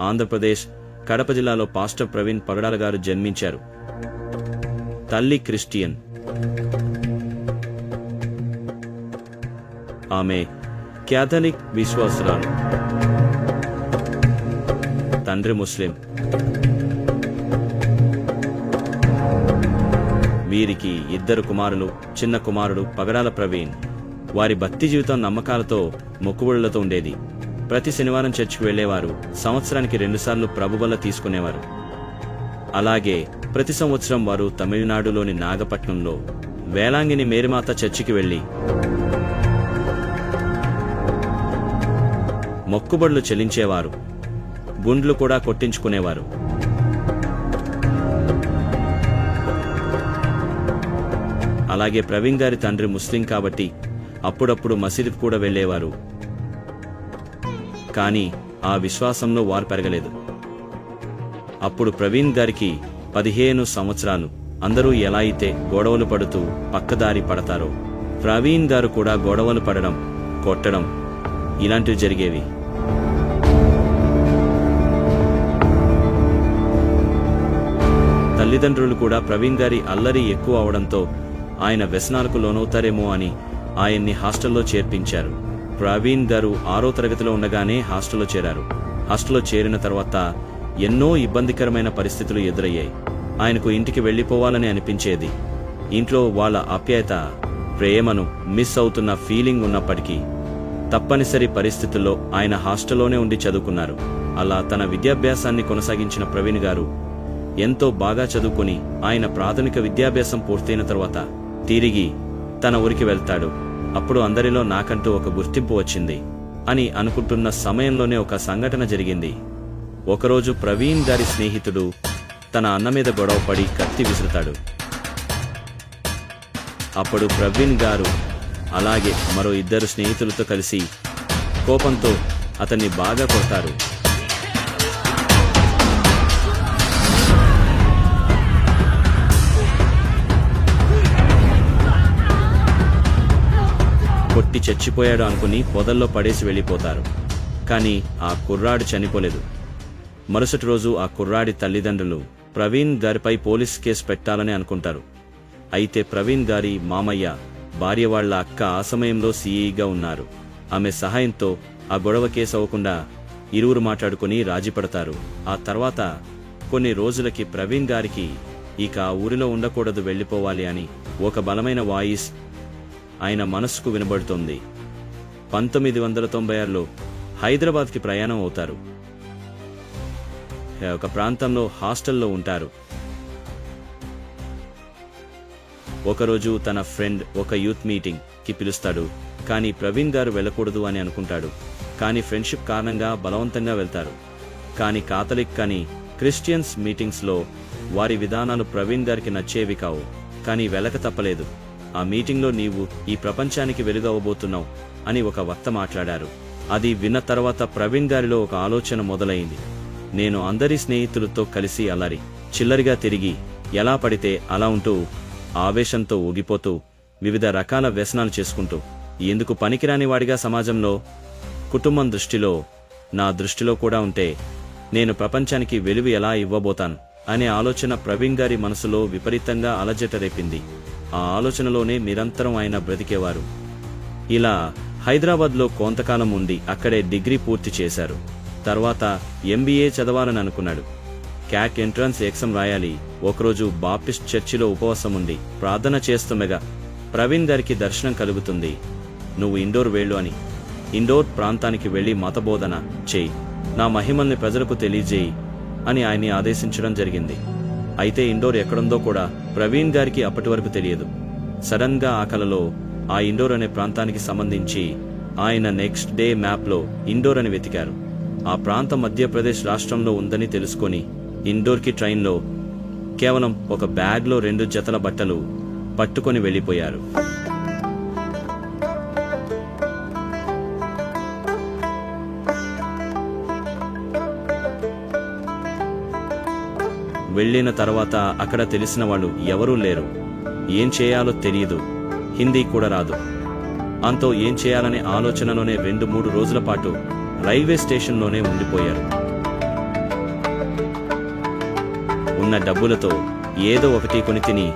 ఆంధ్రప్రదేశ్ కడప జిల్లాలో పాస్టర్ ప్రవీణ్ పగడాల గారు జన్మించారు. తల్లి క్రిస్టియన్. ఆమె క్యాథలిక్ విశ్వాసురాలు. తండ్రి ముస్లిం. వీరికి ఇద్దరు కుమారులు చిన్న కుమారుడు పగడాల ప్రవీణ్. వారి భక్తి జీవితం నమ్మకాలతో మొక్కుబడులతో ఉండేది. ప్రతి శనివారం చర్చికి వెళ్ళేవారు సంవత్సరానికి రెండుసార్లు ప్రభుబల తీసుకునేవారు. అలాగే ప్రతి సంవత్సరం వారు తమిళనాడులోని నాగపట్నంలో వేలాంగిని మేరిమాత చర్చికి వెళ్ళి మొక్కుబడులు చెల్లించేవారు. గుండ్లు కూడా కొట్టించుకునేవారు. అలాగే ప్రవీణ్ గారి తండ్రి ముస్లిం కాబట్టి అప్పుడప్పుడు మసీదుకు కూడా వెళ్ళేవారు కానీ ఆ విశ్వాసంలో వారు పెరగలేదు. అప్పుడు ప్రవీణ్ గారికి పదిహేను సంవత్సరాలు. అందరూ ఎలా అయితే గొడవలు పడుతూ పక్కదారి పడతారో ప్రవీణ్ గారు కూడా గొడవలు పడడం కొట్టడం ఇలాంటివి జరిగేవి. తల్లిదండ్రులు కూడా ప్రవీణ్ గారి అల్లరి ఎక్కువ అవడంతో ఆయన వ్యసనాలకు లోనవుతారేమో అని ఆయన్ని హాస్టల్లో చేర్పించారు. ప్రవీణ్ గారు ఆరో తరగతిలో ఉండగానే హాస్టల్లో చేరారు. హాస్టల్లో చేరిన తర్వాత ఎన్నో ఇబ్బందికరమైన పరిస్థితులు ఎదురయ్యాయి. ఆయనకు ఇంటికి వెళ్ళిపోవాలని అనిపించేది. ఇంట్లో వాళ్ళ ఆప్యాయత ప్రేమను మిస్ అవుతున్న ఫీలింగ్ ఉన్నప్పటికీ తప్పనిసరి పరిస్థితుల్లో ఆయన హాస్టల్లోనే ఉండి చదువుకున్నారు. అలా తన విద్యాభ్యాసాన్ని కొనసాగించిన ప్రవీణ్ గారు ఎంతో బాగా చదువుకుని ఆయన ప్రాథమిక విద్యాభ్యాసం పూర్తయిన తర్వాత తిరిగి తన ఊరికి వెళ్తాడు. అప్పుడు అందరిలో నాకంటూ ఒక గుర్తింపు వచ్చింది అని అనుకుంటున్న సమయంలోనే ఒక సంఘటన జరిగింది. ఒకరోజు ప్రవీణ్ గారి స్నేహితుడు తన అన్న మీద గొడవపడి కత్తి విసురుతాడు. అప్పుడు ప్రవీణ్ గారు అలాగే మరో ఇద్దరు స్నేహితులతో కలిసి కోపంతో అతన్ని బాగా కొడతారు. కొట్టి చచ్చిపోయాడు అనుకుని పొదల్లో పడేసి వెళ్ళిపోతారు. కానీ ఆ కుర్రాడు చనిపోలేదు. మరుసటి రోజు ఆ కుర్రాడి తల్లిదండ్రులు ప్రవీణ్ గారిపై పోలీస్ కేసు పెట్టాలని అనుకుంటారు. అయితే ప్రవీణ్ గారి మామయ్య భార్య వాళ్ళ అక్క ఆ సమయంలో సీఈగా ఉన్నారు. ఆమె సహాయంతో ఆ గొడవ కేసు అవ్వకుండా ఇరువురు మాట్లాడుకుని రాజీపడతారు ఆ తర్వాత కొన్ని రోజులకి ప్రవీణ్ గారికి ఇక ఆ ఊరిలో ఉండకూడదు వెళ్ళిపోవాలి అని ఒక బలమైన వాయిస్ ఆయన మనస్సుకు వినబడుతోంది. పంతొమ్మిది వందల తొంభై ఆరులో హైదరాబాద్కి ప్రయాణం అవుతారు. ఒక ప్రాంతంలో హాస్టల్లో ఉంటారు. ఒకరోజు తన ఫ్రెండ్ ఒక యూత్ మీటింగ్కి పిలుస్తాడు. కానీ ప్రవీణ్ గారు వెళ్ళకూడదు అని అనుకుంటాడు. కానీ ఫ్రెండ్షిప్ కారణంగా బలవంతంగా వెళ్తారు. కానీ కాథలిక్ కానీ క్రిస్టియన్స్ మీటింగ్స్లో వారి విధానాలు ప్రవీణ్ గారికి నచ్చేవి కావు. కానీ వెళ్ళక తప్పలేదు. ఆ మీటింగ్లో నీవు ఈ ప్రపంచానికి వెలుగవబోతున్నావు అని ఒక వక్త మాట్లాడారు. అది విన్న తర్వాత ప్రవీణ్ గారిలో ఒక ఆలోచన మొదలైంది. నేను అందరి స్నేహితులతో కలిసి అలరి చిల్లరిగా తిరిగి ఎలా పడితే అలా ఉంటూ ఆవేశంతో ఊగిపోతూ వివిధ రకాల వ్యసనాలు చేసుకుంటూ ఎందుకు పనికిరాని వాడిగా సమాజంలో కుటుంబం దృష్టిలో నా దృష్టిలో కూడా ఉంటే నేను ప్రపంచానికి వెలువి ఎలా ఇవ్వబోతాను? అనే ఆలోచన ప్రవీణ్ గారి మనసులో విపరీతంగా అలజట రేపింది. ఆ ఆలోచనలోనే నిరంతరం ఆయన బ్రతికేవారు. ఇలా హైదరాబాద్లో కొంతకాలం ఉండి అక్కడే డిగ్రీ పూర్తి చేశారు. తర్వాత ఎంబీఏ చదవాలని అనుకున్నాడు. క్యాక్ ఎంట్రన్స్ ఎగ్జామ్ రాయాలి ఒకరోజు బాప్టిస్ట్ చర్చిలో ఉపవాసం ఉండి ప్రార్థన చేస్తుండగా ప్రవీణ్ గారికి దర్శనం కలుగుతుంది. నువ్వు ఇండోర్ వేళ్ళు అని. ఇండోర్ ప్రాంతానికి వెళ్ళి మతబోధన చేయి. నా మహిమల్ని ప్రజలకు తెలియజేయి అని ఆయన్ని ఆదేశించడం జరిగింది. అయితే ఇండోర్ ఎక్కడుందో కూడా ప్రవీణ్ గారికి అప్పటి వరకు తెలియదు. సడన్గా ఆ కలలో ఆ ఇండోర్ అనే ప్రాంతానికి సంబంధించి ఆయన నెక్స్ట్ డే మ్యాప్లో ఇండోర్ అని వెతికారు. ఆ ప్రాంతం మధ్యప్రదేశ్ రాష్ట్రంలో ఉందని తెలుసుకొని ఇండోర్కి ట్రైన్లో కేవలం ఒక బ్యాగ్లో రెండు జతల బట్టలు పట్టుకొని వెళ్ళిపోయారు. వెళ్ళిన తర్వాత అక్కడ తెలిసిన వాళ్ళు ఎవరూ లేరు. ఏం చేయాలో తెలియదు. హిందీ కూడా రాదు. అంతో ఏం చేయాలనే ఆలోచనలోనే రెండు మూడు రోజుల పాటు రైల్వే స్టేషన్లోనే ఉండిపోయారు. ఉన్న డబ్బులతో ఏదో ఒకటి కొని తిని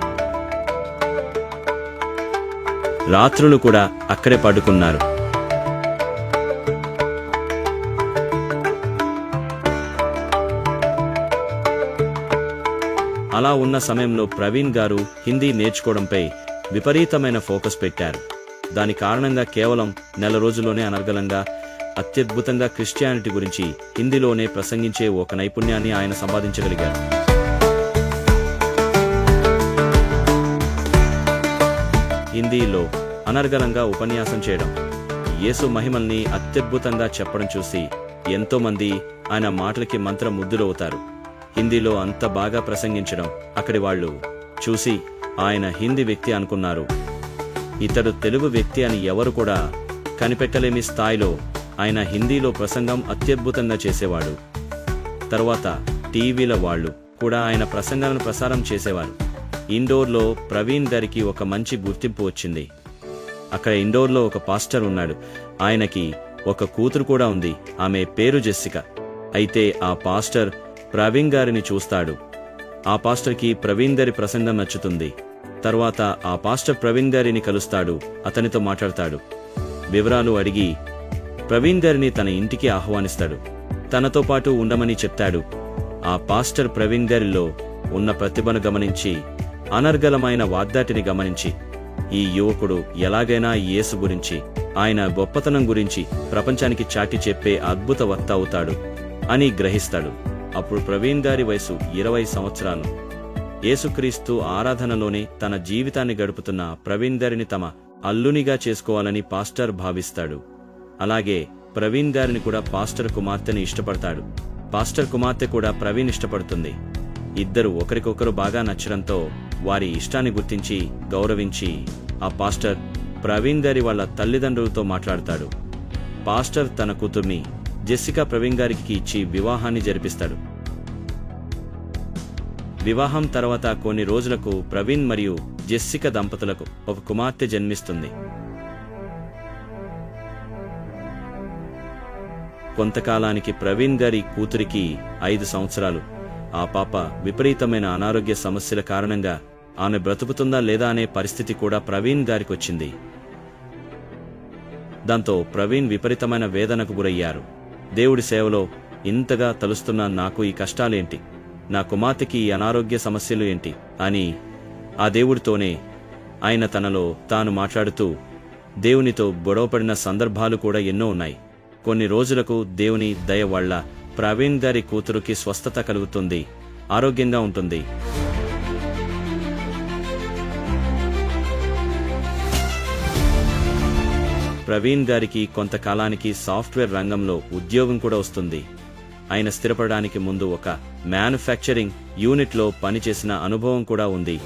రాత్రులు కూడా అక్కడే పడుకున్నారు. అలా ఉన్న సమయంలో ప్రవీణ్ గారు హిందీ నేర్చుకోవడంపై విపరీతమైన ఫోకస్ పెట్టారు. దాని కారణంగా కేవలం నెల రోజుల్లోనే అనర్గళంగా అత్యద్భుతంగా క్రిస్టియానిటీ గురించి హిందీలోనే ప్రసంగించే ఒక నైపుణ్యాన్ని ఆయన సంపాదించగలిగారు. హిందీలో అనర్గలంగా ఉపన్యాసం చేయడం యేసు మహిమల్ని అత్యద్భుతంగా చెప్పడం చూసి ఎంతోమంది ఆయన మాటలకి మంత్ర ముద్దులవుతారు హిందీలో అంత బాగా ప్రసంగించడం అక్కడి వాళ్ళు చూసి ఆయన హిందీ వ్యక్తి అనుకున్నారు. ఇతడు తెలుగు వ్యక్తి అని ఎవరు కూడా కనిపెట్టలేని స్థాయిలో ఆయన హిందీలో ప్రసంగం అత్యద్భుతంగా చేసేవాడు. తరువాత టీవీల వాళ్ళు కూడా ఆయన ప్రసంగాలను ప్రసారం చేసేవారు. ఇండోర్లో ప్రవీణ్ గారికి ఒక మంచి గుర్తింపు వచ్చింది. అక్కడ ఇండోర్లో ఒక పాస్టర్ ఉన్నాడు. ఆయనకి ఒక కూతురు కూడా ఉంది. ఆమె పేరు జెస్సిక. అయితే ఆ పాస్టర్ ప్రవీణ్ గారిని చూస్తాడు. ఆ పాస్టర్కి ప్రవీణ్ గారి ప్రసంగం నచ్చుతుంది. తర్వాత ఆ పాస్టర్ ప్రవీణ్ గారిని కలుస్తాడు. అతనితో మాట్లాడతాడు. వివరాలు అడిగి ప్రవీణ్ గారిని తన ఇంటికి ఆహ్వానిస్తాడు. తనతో పాటు ఉండమని చెప్తాడు. ఆ పాస్టర్ ప్రవీణ్ గారిలో ఉన్న ప్రతిభను గమనించి అనర్గళమైన వాగ్దాటిని గమనించి ఈ యువకుడు ఎలాగైనా యేసు గురించి ఆయన గొప్పతనం గురించి ప్రపంచానికి చాటి చెప్పే అద్భుత వక్త అవుతాడు అని గ్రహిస్తాడు. అప్పుడు ప్రవీణ్ గారి వయసు ఇరవై సంవత్సరాలు. యేసుక్రీస్తు ఆరాధనలోనే తన జీవితాన్ని గడుపుతున్న ప్రవీణ్ గారిని తమ అల్లునిగా చేసుకోవాలని పాస్టర్ భావిస్తాడు. అలాగే ప్రవీణ్ గారిని కూడా పాస్టర్ కుమార్తెని ఇష్టపడతాడు. పాస్టర్ కుమార్తె కూడా ప్రవీణ్ ఇష్టపడుతుంది. ఇద్దరు ఒకరికొకరు బాగా నచ్చడంతో వారి ఇష్టాన్ని గుర్తించి గౌరవించి ఆ పాస్టర్ ప్రవీణ్ గారి వాళ్ళ తల్లిదండ్రులతో మాట్లాడతాడు. పాస్టర్ తన కూతుర్ని జెస్సికా ప్రవీణ్ గారికి ఇచ్చి వివాహాన్ని జరిపిస్తాడు. వివాహం తర్వాత కొన్ని రోజులకు ప్రవీణ్ మరియు జెస్సిక దంపతులకు ఒక కుమార్తె జన్మిస్తుంది. కొంతకాలానికి ప్రవీణ్ గారి కూతురికి ఐదు సంవత్సరాలు. ఆ పాప విపరీతమైన అనారోగ్య సమస్యల కారణంగా ఆమె బ్రతుకుతుందా లేదా అనే పరిస్థితి కూడా ప్రవీణ్ గారికొచ్చింది. దాంతో ప్రవీణ్ విపరీతమైన వేదనకు గురయ్యారు. దేవుడి సేవలో ఇంతగా తలుస్తున్న నాకు ఈ కష్టాలేంటి? నా కుమార్తెకి ఈ అనారోగ్య సమస్యలు ఏంటి? అని ఆ దేవుడితోనే ఆయన తనలో తాను మాట్లాడుతూ దేవునితో గొడవపడిన సందర్భాలు కూడా ఎన్నో ఉన్నాయి. కొన్ని రోజులకు దేవుని దయ వల్ల ప్రవీణ్ గారి కూతురుకి స్వస్థత కలుగుతుంది ఆరోగ్యంగా ఉంటుంది. ప్రవీణ్ గారికి కొంతకాలానికి సాఫ్ట్వేర్ రంగంలో ఉద్యోగం కూడా వస్తుంది. ఆయన స్థిరపడడానికి ముందు ఒక మ్యానుఫ్యాక్చరింగ్ యూనిట్లో పనిచేసిన అనుభవం కూడా ఉంది.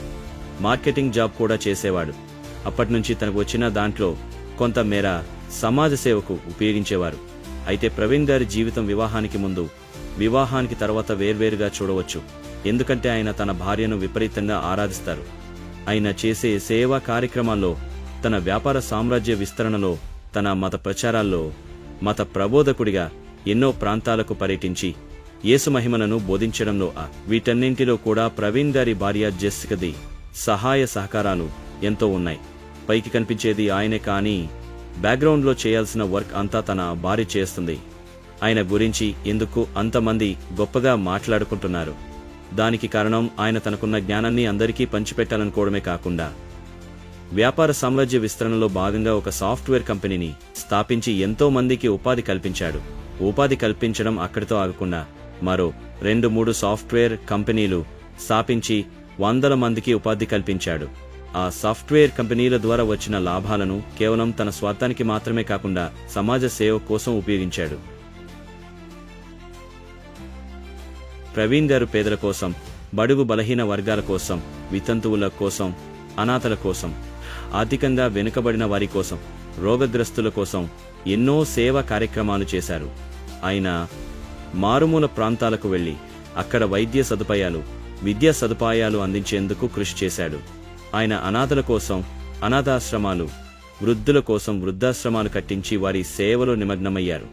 మార్కెటింగ్ జాబ్ కూడా చేసేవాడు. అప్పటినుంచి తనకు వచ్చిన దాంట్లో కొంత మేర సమాజ సేవకు ఉపయోగించేవారు. అయితే ప్రవీణ్ గారి జీవితం వివాహానికి ముందు వివాహానికి తర్వాత వేర్వేరుగా చూడవచ్చు. ఎందుకంటే ఆయన తన భార్యను విపరీతంగా ఆరాధిస్తారు. ఆయన చేసే సేవా కార్యక్రమాల్లో తన వ్యాపార సామ్రాజ్య విస్తరణలో తన మత ప్రచారాల్లో మత ప్రబోధకుడిగా ఎన్నో ప్రాంతాలకు పర్యటించి యేసు మహిమలను బోధించడంలో ఆ వీటన్నింటిలో కూడా ప్రవీణ్ గారి భార్య జెస్సికది సహాయ సహకారాలు ఎంతో ఉన్నాయి. పైకి కనిపించేది ఆయనే కానీ బ్యాక్గ్రౌండ్లో చేయాల్సిన వర్క్ అంతా తన భార్య చేస్తుంది. ఆయన గురించి ఎందుకు అంతమంది గొప్పగా మాట్లాడుకుంటున్నారు? దానికి కారణం ఆయన తనకున్న జ్ఞానాన్ని అందరికీ పంచిపెట్టాలనుకోవడమే కాకుండా వ్యాపార సామ్రాజ్య విస్తరణలో భాగంగా ఒక సాఫ్ట్వేర్ కంపెనీని స్థాపించి ఎంతో మందికి ఉపాధి కల్పించాడు. ఉపాధి కల్పించడం అక్కడితో ఆగకుండా మరో రెండు మూడు సాఫ్ట్వేర్ కంపెనీలు స్థాపించి వందల మందికి ఉపాధి కల్పించాడు. ఆ సాఫ్ట్వేర్ కంపెనీల ద్వారా వచ్చిన లాభాలను కేవలం తన స్వార్థానికి మాత్రమే కాకుండా సమాజ సేవ కోసం ఉపయోగించాడు. ప్రవీణ్ గారు పేదల కోసం బడుగు బలహీన వర్గాల కోసం వితంతువుల కోసం అనాథల కోసం ఆర్థికంగా వెనుకబడిన వారి కోసం రోగగ్రస్తుల కోసం ఎన్నో సేవా కార్యక్రమాలు చేశారు. ఆయన మారుమూల ప్రాంతాలకు వెళ్ళి అక్కడ వైద్య సదుపాయాలు విద్యా సదుపాయాలు అందించేందుకు కృషి చేశాడు. ఆయన అనాథల కోసం అనాథాశ్రమాలు వృద్ధుల కోసం వృద్ధాశ్రమాలు కట్టించి వారి సేవలో నిమగ్నమయ్యారు.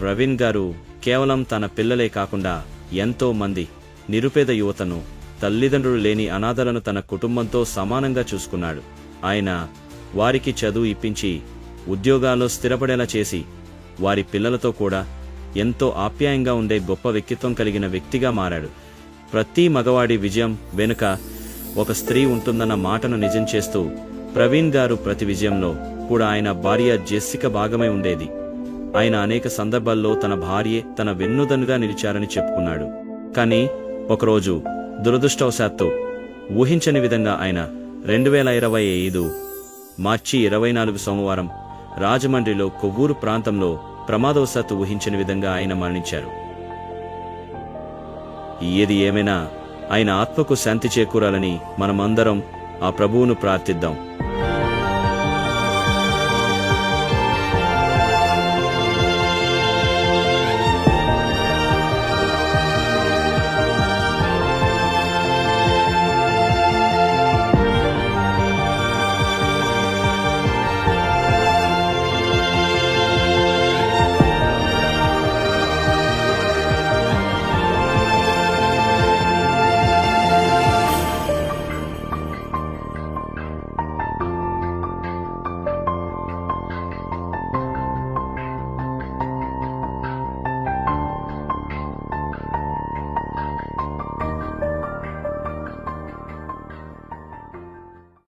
ప్రవీణ్ గారు కేవలం తన పిల్లలే కాకుండా ఎంతో మంది నిరుపేద యువతను తల్లిదండ్రులు లేని అనాథలను తన కుటుంబంతో సమానంగా చూసుకున్నాడు. ఆయన వారికి చదువు ఇప్పించి ఉద్యోగాల్లో స్థిరపడేలా చేసి వారి పిల్లలతో కూడా ఎంతో ఆప్యాయంగా ఉండే గొప్ప వ్యక్తిత్వం కలిగిన వ్యక్తిగా మారాడు. ప్రతి మగవాడి విజయం వెనుక ఒక స్త్రీ ఉంటుందన్న మాటను నిజం చేస్తూ ప్రవీణ్ గారు ప్రతి విజయంలో కూడా ఆయన భార్య జెస్సిక భాగమై ఉండేది. ఆయన అనేక సందర్భాల్లో తన భార్యే తన వెన్నుదన్నుగా నిలిచారని చెప్పుకున్నాడు. కానీ ఒకరోజు దురదృష్టవశాత్తు ఊహించని విధంగా ఆయన రెండు వేల ఇరవై ఐదు మార్చి ఇరవై నాలుగు సోమవారం రాజమండ్రిలో కొవ్వూరు ప్రాంతంలో ప్రమాదవశాత్తు ఊహించిన విధంగా ఆయన మరణించారు. ఏది ఏమైనా ఆయన ఆత్మకు శాంతి చేకూరాలని మనమందరం ఆ ప్రభువును ప్రార్థిద్దాం.